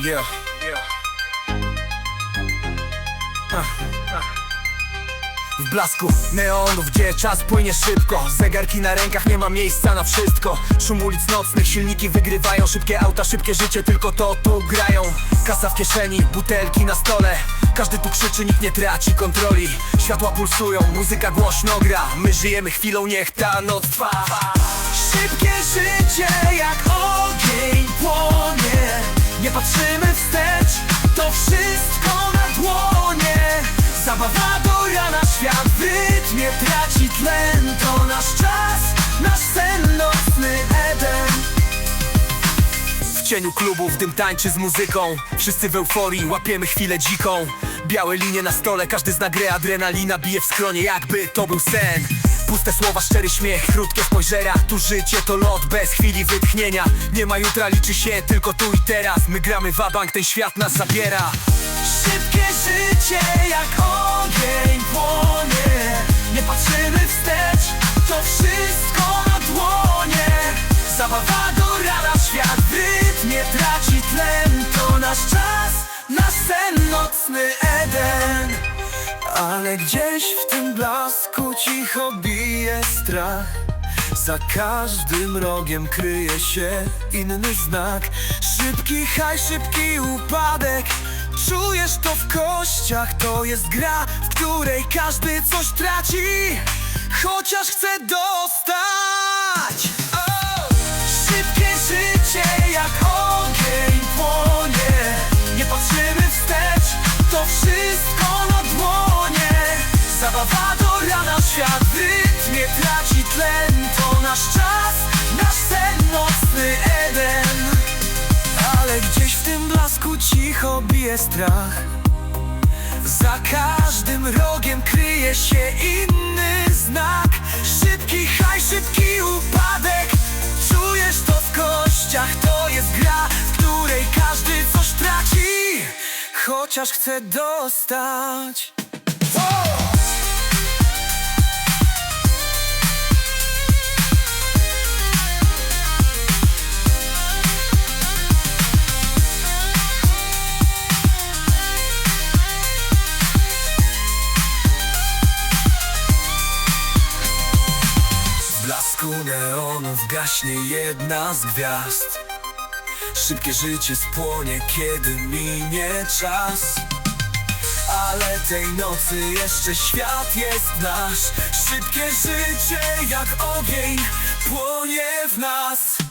Yeah. W blasku neonów, gdzie czas płynie szybko. Zegarki na rękach, nie ma miejsca na wszystko. Szum ulic nocnych, silniki wygrywają. Szybkie auta, szybkie życie, tylko to tu grają. Kasa w kieszeni, butelki na stole. Każdy tu krzyczy, nikt nie traci kontroli. Światła pulsują, muzyka głośno gra. My żyjemy chwilą, niech ta noc trwa. Szybkie życie jak ogień Do rana, świat w rytmie traci tlen. To nasz czas, nasz sen, nocny Eden. W cieniu klubów dym tańczy z muzyką. Wszyscy w euforii, łapiemy chwilę dziką. Białe linie na stole, każdy zna grę Adrenalina bije w skronie, jakby to był sen. Puste słowa, szczery śmiech, krótkie spojrzenia. Tu życie to lot bez chwili wytchnienia. Nie ma jutra, liczy się tylko tu i teraz. My gramy wabank, ten świat nas zabiera Szybkie życie jak ogień płonie. Nie patrzymy wstecz, to wszystko na dłonie. Zabawa do rana, świat w rytmie traci tlen. To nasz czas, nasz sen, nocny Eden. Ale gdzieś w tym blasku cicho bije strach. Za każdym rogiem kryje się inny znak. Szybki haj, szybki upadek Czujesz to w kościach, to jest gra W której każdy coś traci Chociaż chce dostać. Oh! Szybkie życie jak ogień płonie. Nie patrzymy wstecz, to wszystko na dłonie. Zabawa do rana, świat w rytmie traci tlen. To nasz czas, nasz sen, nocny gdzieś w tym blasku cicho bije strach. Za każdym rogiem kryje się inny znak. Szybki haj, szybki upadek. Czujesz to w kościach, to jest gra W której każdy coś traci. Chociaż chce dostać blasku neonów gaśnie jedna z gwiazd. Szybkie życie spłonie, kiedy minie czas. Ale tej nocy jeszcze świat jest nasz. Szybkie życie jak ogień płonie w nas